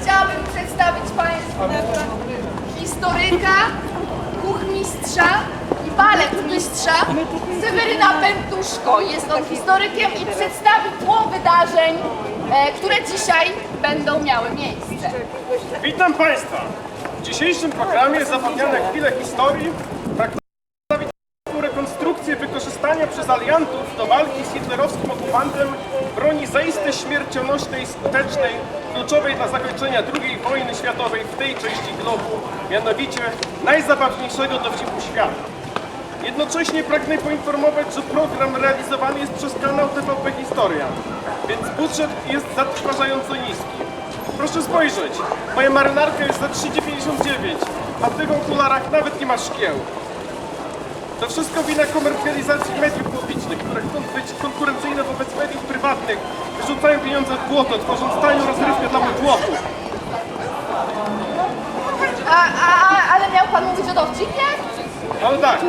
Chciałabym przedstawić historyka, kuchmistrza i Seweryna Pentuszko. Jest on historykiem i przedstawi tło wydarzeń, e, które dzisiaj będą miały miejsce. Witam Państwa! W dzisiejszym programie zapewniane chwile historii wykorzystania przez aliantów do walki z hitlerowskim okupantem broni zaiste śmiercionośnej, skutecznej, kluczowej dla zakończenia II wojny światowej w tej części globu, mianowicie najzabawniejszego dowcipu świata. Jednocześnie pragnę poinformować, że program realizowany jest przez kanał TVP Historia, więc budżet jest zatrważająco niski. Proszę spojrzeć, moja marynarka jest za 3,99, a w tych okularach nawet nie ma szkieł. To wszystko wina komercjalizacji mediów publicznych, które chcą być konkurencyjne wobec mediów prywatnych, wyrzucają pieniądze w błoto, tworząc tanią rozrywkę dla mydłochów. A, a, a, ale miał Pan mówić o dowcipie? Ale tak,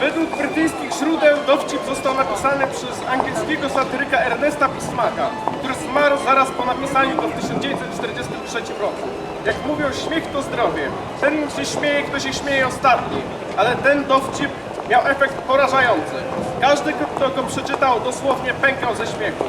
według brytyjskich źródeł dowcip został napisany przez angielskiego satyryka Ernesta Pismaka, który zmarł zaraz po napisaniu go w 1943 roku. Jak mówią, śmiech to zdrowie. Ten się śmieje, kto się śmieje ostatni. Ale ten dowcip miał efekt porażający. Każdy, kto go przeczytał, dosłownie pękał ze śmiechu.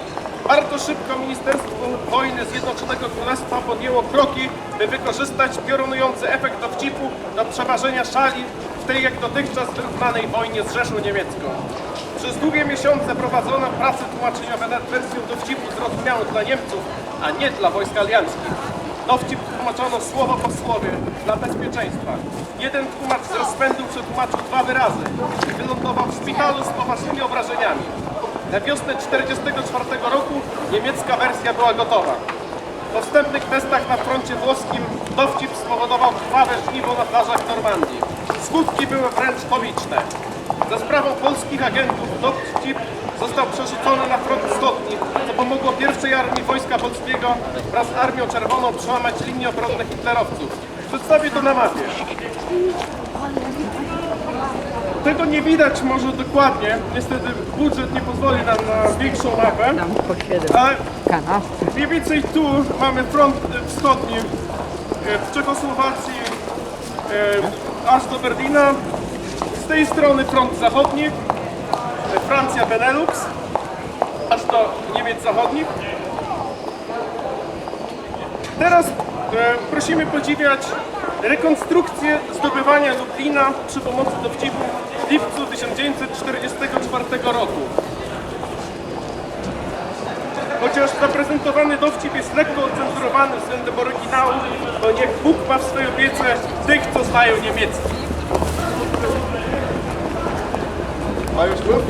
Bardzo szybko Ministerstwo Wojny Zjednoczonego Królestwa podjęło kroki, by wykorzystać piorunujący efekt dowcipu do przeważenia szali w tej jak dotychczas wyrównanej wojnie z Rzeszą Niemiecką. Przez długie miesiące prowadzono prace tłumaczeniowe nad wersją dowcipu zrozumiałą dla Niemców, a nie dla wojsk alianckich. Dowcip tłumaczono słowo po słowie dla bezpieczeństwa. Jeden tłumacz z rozpędu przetłumaczył dwa wyrazy wylądował w szpitalu z poważnymi obrażeniami. Na wiosnę 1944 roku niemiecka wersja była gotowa. Po wstępnych testach na froncie włoskim dowcip spowodował krwawe żniwo na plażach Normandii. Skutki były wręcz komiczne. Za sprawą polskich agentów dowcip został przerzucony na front wschodni, co pomogło pierwszej armii Wojska Polskiego wraz z Armią Czerwoną przełamać linię obronne hitlerowców. Przedstawię to na mapie. Tego nie widać może dokładnie, niestety budżet nie pozwoli nam na większą mapę, ale mniej więcej tu mamy front e, wschodni e, w Czechosłowacji e, aż do Berlina, z tej strony front zachodni, Francja Benelux, aż do Niemiec zachodnich. Teraz e, prosimy podziwiać rekonstrukcję zdobywania Lublina przy pomocy dowcipu w lipcu 1944 roku. Chociaż zaprezentowany dowcip jest lekko ocenzurowany względem oryginału, to niech Bóg ma w swojej opiece tych, co znają niemiecki. Mariusz Kruk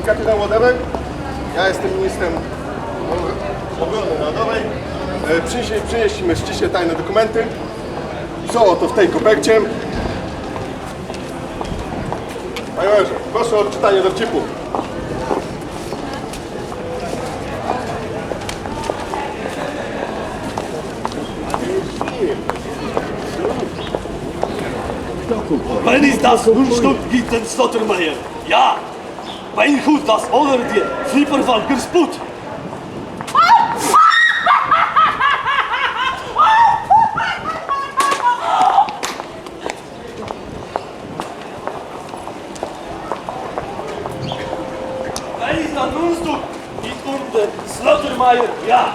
i kapitan Łademek. Ja jestem ministrem obrony narodowej. E, Przynieśli, przynieśliśmy ściśle tajne dokumenty. Są oto w tej kopercie. Panie Majorze, proszę o odczytanie dowcipu. Wenn ich das Mundstück gibt den Stottermeier, ja, mein Hut das oder dir, Flipperwalker Sput. Wenn ich das Mundstück gibt und den Slottermeier, ja,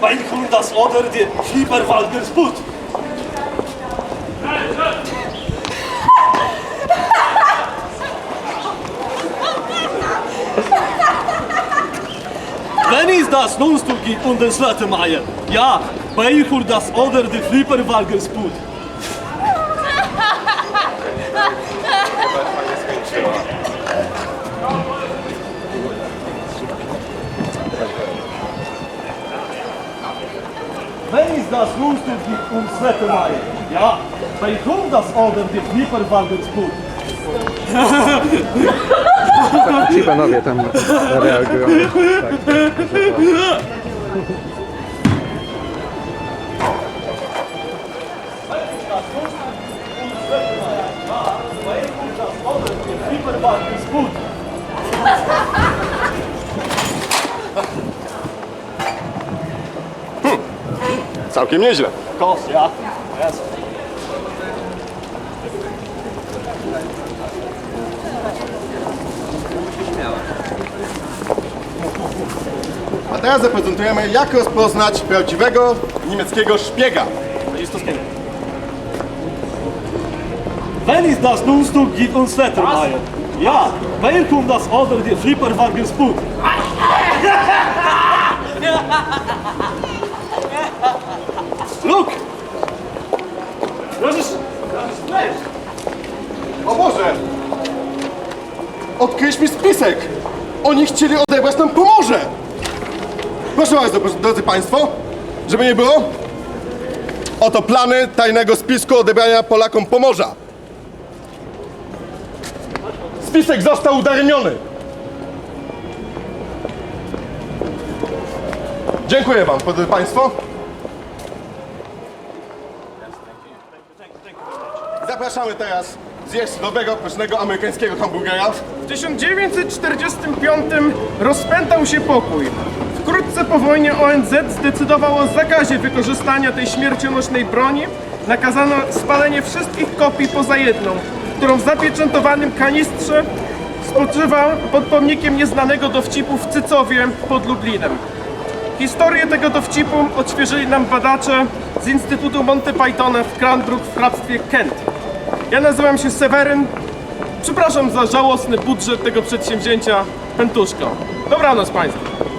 mein Hut das oder dir, Flipperwalker Sput. Wenn ich das Nonstück gibt und den Slottermeier, ja, Beirchur das oder die Flipperwalker Sput. Wenn ich das Nonstück gibt und Slottermeier, ja, Beirchur das oder die Flipperwalker Sput. Ci panowie tam reagują. Tak, Całkiem nieźle. Kos, ja. Jezu. A teraz zaprezentujemy, jak rozpoznać prawdziwego niemieckiego szpiega. Wenn ist das Nussstück gibt uns Lettermeier? Ja, kommt das oder die Flipperwagen Spuk? Look! Das ist... Das ist Fleisch! O Boże! Spisek! Oni chcieli odebrać nam Pomorze! Proszę bardzo, drodzy Państwo, żeby nie było, oto plany tajnego spisku odebrania Polakom Pomorza. Spisek został udaremniony. Dziękuję Wam, drodzy Państwo. Zapraszamy teraz zjeść dobrego, pysznego amerykańskiego hamburgera. W 1945 rozpętał się pokój. Wkrótce po wojnie ONZ zdecydował o zakazie wykorzystania tej śmiercionośnej broni. Nakazano spalenie wszystkich kopii poza jedną, którą w zapieczętowanym kanistrze spoczywa pod pomnikiem nieznanego dowcipu w Cycowie pod Lublinem. Historię tego dowcipu odświeżyli nam badacze z Instytutu Monty Pythona w Cranbrook w hrabstwie Kent. Ja nazywam się Seweryn. Przepraszam za żałosny budżet tego przedsięwzięcia. Pentuszko. Dobranoc Państwu.